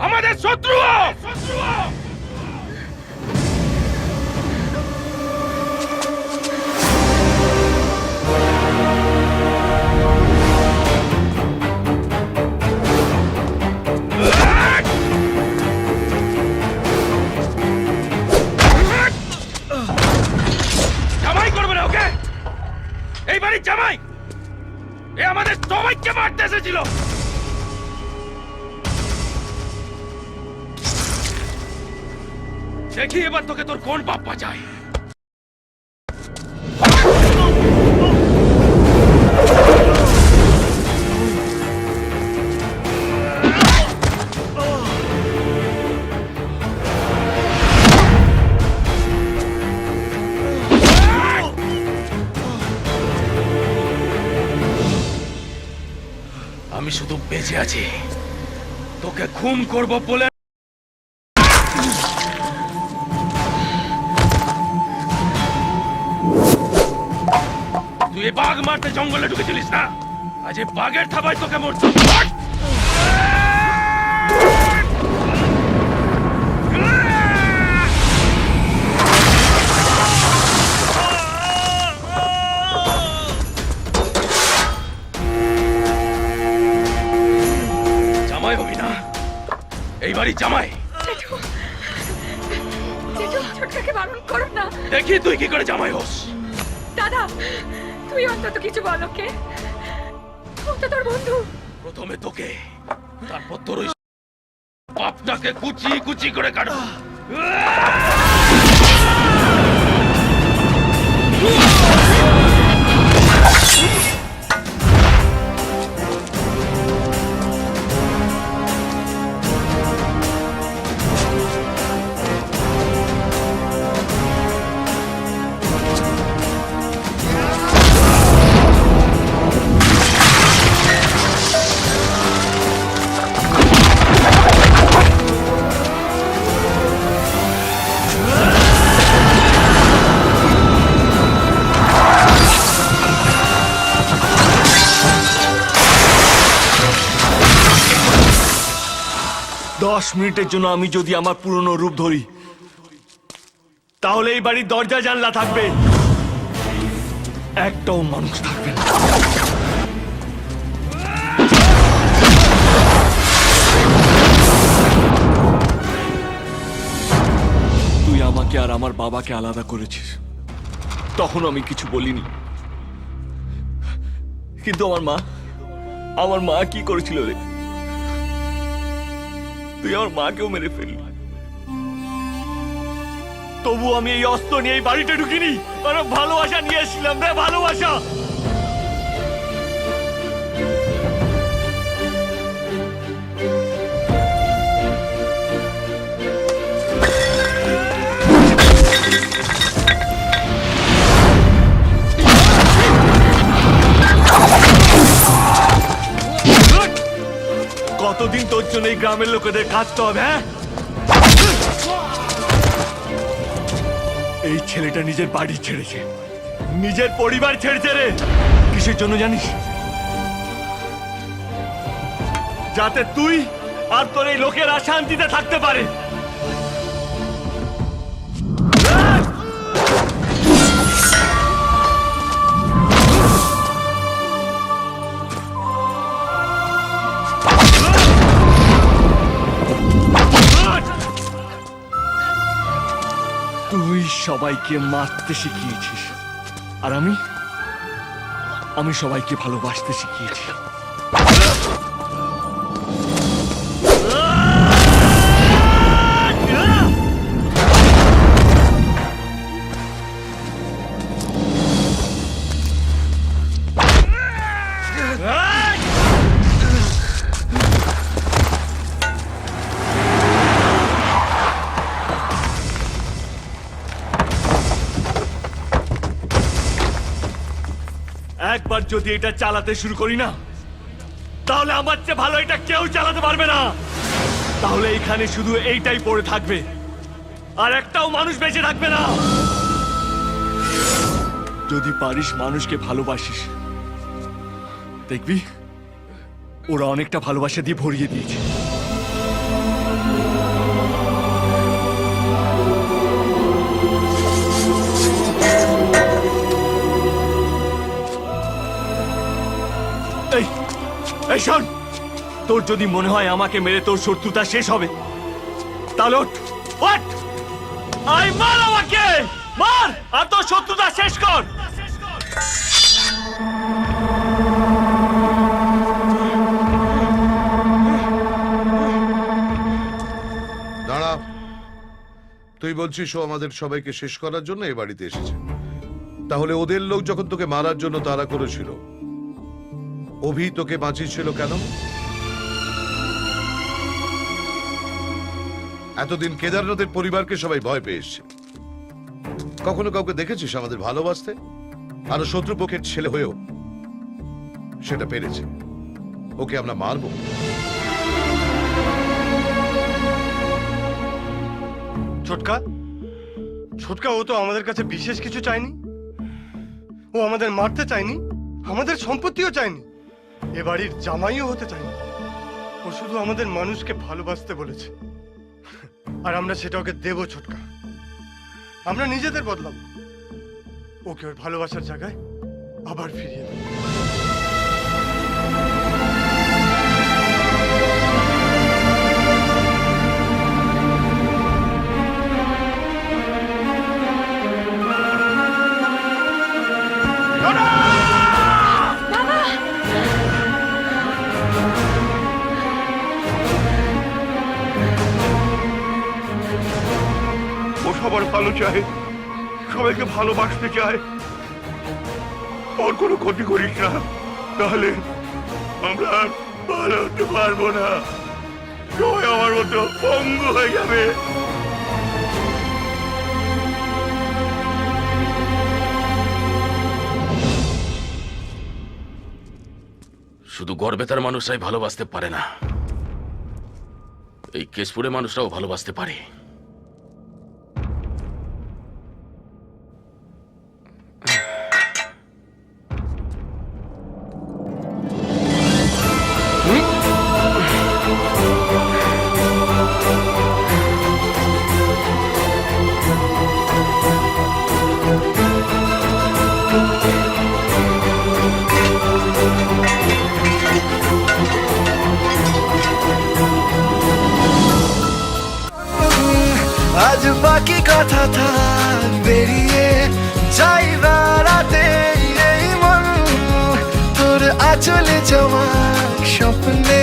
আমাদের শত্রু ওকে? এই বাড়ির জামাই! এ আমাদের সবাইকে মারতে এসেছিল! দেখি এবার তোকে তোর কোন পাপ বাঁচায়? আমি শুধু বেঁচে আছি। তোকে খুন করব বলে বাঘ মারতে জঙ্গলে ঢুকেছিলিস না? আজ এ বাঘের থাবায় তোকে মরতে জামাই হবি না। এই বাড়ি জামাই। দেখি তুই কি করে জামাই হোস। দাদা তুই অন্তত কিছু বল ওকে? ও তো তোর বন্ধু। প্রথমে তোকে তারপর তোর ওই পাপটাকে কুচি কুচি করে কাটবো। দশ মিনিটের জন্য আমি যদি আমার পুরনো রূপ ধরি, তাহলে এই বাড়ির দরজা জানলা থাকবে। একটাও মানুষ থাকবে না। তুই আমাকে আর আমার বাবাকে আলাদা করেছিস। তখন আমি কিছু বলিনি। কিন্তু আমার মা আমার মা কি করেছিল রে? তুই আমার মাকেও মেরে ফেললি। তবু আমি এই অস্ত্র নিয়ে এই বাড়িতে ঢুকিনি। কারণ ভালোবাসা নিয়ে এসেছিলাম রে, ভালোবাসা! কতদিন তোর জন্য এই গ্রামের লোকেদের কাঁদতে হবে হ্যাঁ? এই ছেলেটা নিজের বাড়ি ছেড়েছে। নিজের পরিবার ছেড়েছে রে। কিসের জন্য জানিস? যাতে তুই আর তোর এই লোকেরা শান্তিতে থাকতে পারে। তুই সবাইকে মারতে শিখিয়েছিস। আর আমি? আমি সবাইকে ভালোবাসতে শিখিয়েছি। একবার যদি এটা চালাতে শুরু করি না, তাহলে আমার চেয়ে ভালো এটা কেউ চালাতে পারবে না। তাহলে এখানে শুধু এইটাই পড়ে থাকবে, আর একটাও মানুষ বেঁচে থাকবে না। যদি পারিস মানুষকে ভালোবাসিস। দেখবি, ওরা অনেকটা ভালোবাসা দিয়ে ভরিয়ে দিয়েছে। শোন, তোর যদি মনে হয় আমাকে মেরে তোর শত্রুতা শেষ হবে, তাহলে ওঠ আই মার আমাকে, মার, আর তোর শত্রুতা শেষ কর। দাঁড়া তুই বলছিস ও আমাদের সবাইকে শেষ করার জন্য এ বাড়িতে এসেছে। তাহলে ওদের লোক যখন তোকে মারার জন্য তাড়া করেছিল অভি তোকে বাঁচিয়েছিল কেন? এতদিন কেদারনাথের পরিবারকে সবাই ভয় পেয়ে এসছে কখনো কাউকে দেখেছিস আমাদের ভালোবাসতে? আরও শত্রুপক্ষের ছেলে হয়েও সেটা পেরেছে। ওকে আমরা মারবো। ছোটকা? ছোটকা, ও তো আমাদের কাছে বিশেষ কিছু চায়নি। ও আমাদের মারতে চায়নি, আমাদের সম্পত্তিও চায়নি। এ বাড়ির জামাইও হতে চায়নি ও শুধু আমাদের মানুষকে ভালোবাসতে বলেছে। আর আমরা সেটা ওকে দেব ছোটকা। আমরা নিজেদের বদলাব। ওকে ওর ভালোবাসার জায়গায় আবার ফিরিয়ে দেব। সবার ভালো চায়। সবাইকে ভালোবাসতে চায়। ওর কোনো ক্ষতি করিস না। তাহলে আমরা ভালো হতে পারব না। সবাই আমার মতো পঙ্গু হয়ে যাবে। শুধু গর্বেতার মানুষরাই ভালোবাসতে পারে না। এই কেশপুরে মানুষরাও ভালোবাসতে পারে। আজ বাকি কথা থাক বেরিয়ে যাই বেড়াতে এই মন। তোর আচলে জমা স্বপ্নে